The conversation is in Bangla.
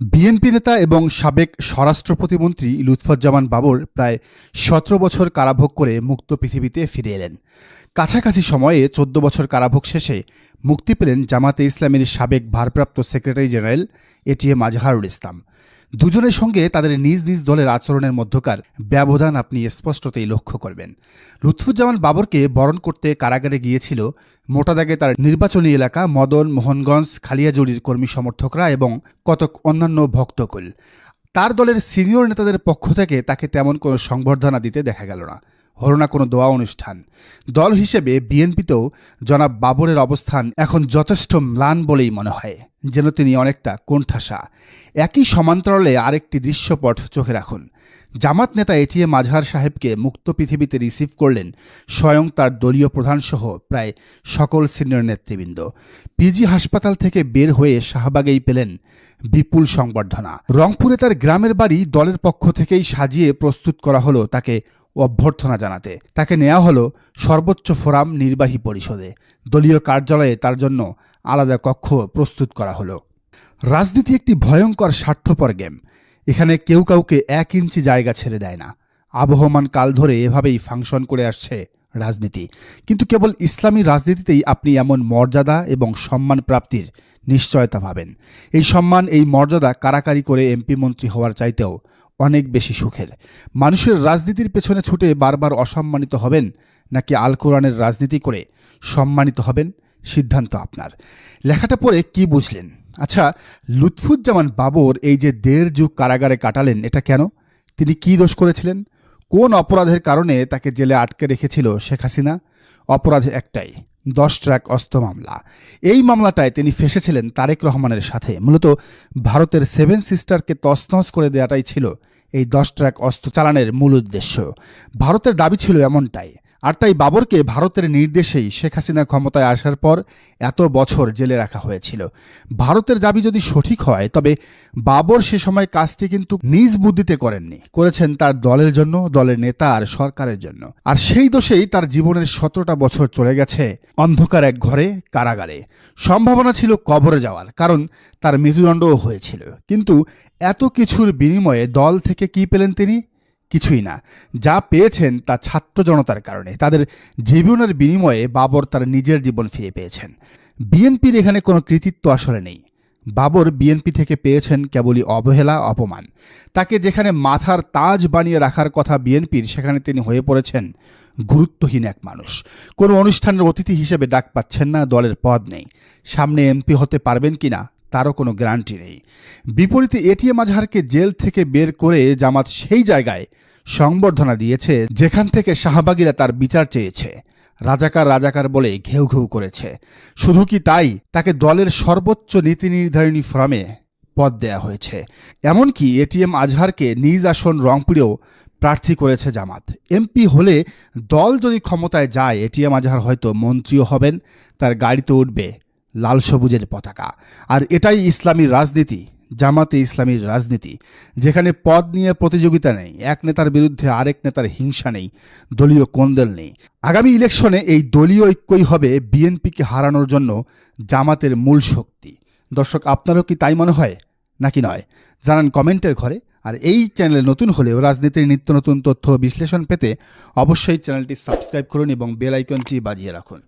বিএনপি নেতা এবং সাবেক স্বরাষ্ট্র প্রতিমন্ত্রী লুৎফজ্জামান বাবর প্রায় সতেরো বছর কারাভোগ করে মুক্ত পৃথিবীতে ফিরে এলেন। কাছাকাছি সময়ে চোদ্দ বছর কারাভোগ শেষে মুক্তি পেলেন জামাতে ইসলামের সাবেক ভারপ্রাপ্ত secretary general ATM Azharul Islam. দুজনের সঙ্গে তাদের নিজ নিজ দলের আচরণের মধ্যকার ব্যবধান আপনি স্পষ্টতেই লক্ষ্য করবেন। লুৎফুজ্জামান বাবরকে বরণ করতে কারাগারে গিয়েছিল মোটাদাগে তার নির্বাচনী এলাকা মদন, মোহনগঞ্জ, খালিয়াজুড়ির কর্মী সমর্থকরা এবং কতক অন্যান্য ভক্তকুল। তার দলের সিনিয়র নেতাদের পক্ষ থেকে তাকে তেমন কোনো সংবর্ধনা দিতে দেখা গেল না। হল না কোনো দোয়া অনুষ্ঠান। দল হিসেবে বিএনপিতেও জনাব বাবরের অবস্থান এখন যথেষ্ট ম্লান বলেই মনে হয়, যেন তিনি অনেকটা কোণঠাসা। একই সমান্তরালে আরেকটি দৃশ্যপট চোখে রাখুন। জামাত নেতা এটিএম আজহার সাহেবকে মুক্ত পৃথিবীতে রিসিভ করলেন স্বয়ং তার দলীয় প্রধানসহ প্রায় সকল সিনিয়র নেতৃবৃন্দ। পিজি হাসপাতাল থেকে বের হয়ে শাহবাগেই পেলেন বিপুল সংবর্ধনা। রংপুরে তার গ্রামের বাড়ি দলের পক্ষ থেকেই সাজিয়ে প্রস্তুত করা হলো তাকে অভ্যর্থনা জানাতে। তাকে নেওয়া হলো সর্বোচ্চ ফোরাম নির্বাহী পরিষদে। দলীয় কার্যালয়ে তার জন্য আলাদা কক্ষ প্রস্তুত করা হলো। রাজনীতি একটি ভয়ঙ্কর স্বার্থপর গেম। এখানে কেউ কাউকে এক ইঞ্চি জায়গা ছেড়ে দেয় না। আবহমান কাল ধরে এভাবেই ফাংশন করে আসছে রাজনীতি। কিন্তু কেবল ইসলামী রাজনীতিতেই আপনি এমন মর্যাদা এবং সম্মান প্রাপ্তির নিশ্চয়তা পাবেন। এই সম্মান, এই মর্যাদা কারাকারি করে এমপি মন্ত্রী হওয়ার চাইতেও অনেক বেশি সুখের। মানুষের রাজনীতির পেছনে ছুটে বারবার অসম্মানিত হবেন নাকি আল কোরআনের রাজনীতি করে সম্মানিত হবেন? সিদ্ধান্ত আপনার। লেখাটা পড়ে কি বুঝলেন? আচ্ছা লুৎফুজ্জামান বাবর এই যে দেড় যুগ কারাগারে কাটালেন, এটা কেন? তিনি কি দোষ করেছিলেন? কোন অপরাধের কারণে তাকে জেলে আটকে রেখেছিল শেখ হাসিনা? অপরাধ একটাই দশ ট্র্যাক অস্ত্র মামলা। এই মামলাটায় তিনি ফেসেছিলেন তারেক রহমানের সাথে। মূলত ভারতের সেভেন সিস্টারকে তছনছ করে দেওয়াটাই ছিল এই দশ ট্র্যাক অস্ত্র চালানের মূল উদ্দেশ্য। ভারতের দাবি ছিল এমনটাই আর তাই বাবরকে ভারতের নির্দেশেই শেখ হাসিনা ক্ষমতায় আসার পর এত বছর জেলে রাখা হয়েছিল। ভারতের দাবি যদি সঠিক হয়, তবে বাবর সে সময় কাজটি কিন্তু নিজ বুদ্ধিতে করেননি। করেছেন তার দলের জন্য, দলের নেতা আর সরকারের জন্য। আর সেই দোষেই তার জীবনের সতেরোটা বছর চলে গেছে অন্ধকার এক ঘরে, কারাগারে। সম্ভাবনা ছিল কবরে যাওয়ার, কারণ তার মৃত্যুদণ্ডও হয়েছিল। কিন্তু এত কিছুর বিনিময়ে দল থেকে কি পেলেন তিনি? কিছুই না। যা পেয়েছেন তা ছাত্র জনতার কারণে। তাদের জীবনের বিনিময়ে বাবর তার নিজের জীবন ফিরে পেয়েছেন। বিএনপির এখানে কোনো কৃতিত্ব আসলে নেই। বাবর বিএনপি থেকে পেয়েছেন কেবলই অবহেলা, অপমান। তাকে যেখানে মাথার তাজ বানিয়ে রাখার কথা বিএনপির, সেখানে তিনি হয়ে পড়েছেন গুরুত্বহীন এক মানুষ। কোনো অনুষ্ঠানের অতিথি হিসেবে ডাক পাচ্ছেন না, দলের পদ নেই। সামনে এমপি হতে পারবেন কিনা? তারও কোনো গ্যারান্টি নেই। বিপরীতে এটিএম আজহারকে জেল থেকে বের করে জামাত সেই জায়গায় সংবর্ধনা দিয়েছে, যেখান থেকে শাহবাগীরা তার বিচার চেয়েছে। রাজাকার রাজাকার বলে ঘেউ ঘেউ করেছে। শুধু কি তাই? তাকে দলের সর্বোচ্চ নীতি নির্ধারণী ফোরামে পদ দেয়া হয়েছে। এমনকি এটিএম আজহারকে নিজ আসন রংপুরেও প্রার্থী করেছে জামাত। এমপি হলে দল যদি ক্ষমতায় যায়, এটিএম আজহার হয়তো মন্ত্রীও হবেন, তার গাড়িতে উঠবে লাল সবুজের পতাকা। আর এটাই ইসলামী রাজনীতি, জামাতে ইসলামীর রাজনীতি, যেখানে পদ নিয়ে প্রতিযোগিতা নেই, এক নেতার বিরুদ্ধে আরেক নেতার হিংসা নেই, দলীয় কোন্দল নেই। আগামী ইলেকশনে এই দলীয় ঐক্যই হবে বিএনপিকে হারানোর জন্য জামাতের মূল শক্তি। দর্শক, আপনারও কি তাই মনে হয়? নাকি নয়? জানান কমেন্টের ঘরে। আর এই চ্যানেলে নতুন হলেও রাজনীতির নিত্য নতুন তথ্য বিশ্লেষণ পেতে অবশ্যই চ্যানেলটি সাবস্ক্রাইব করুন এবং বেল আইকনটি বাজিয়ে রাখুন।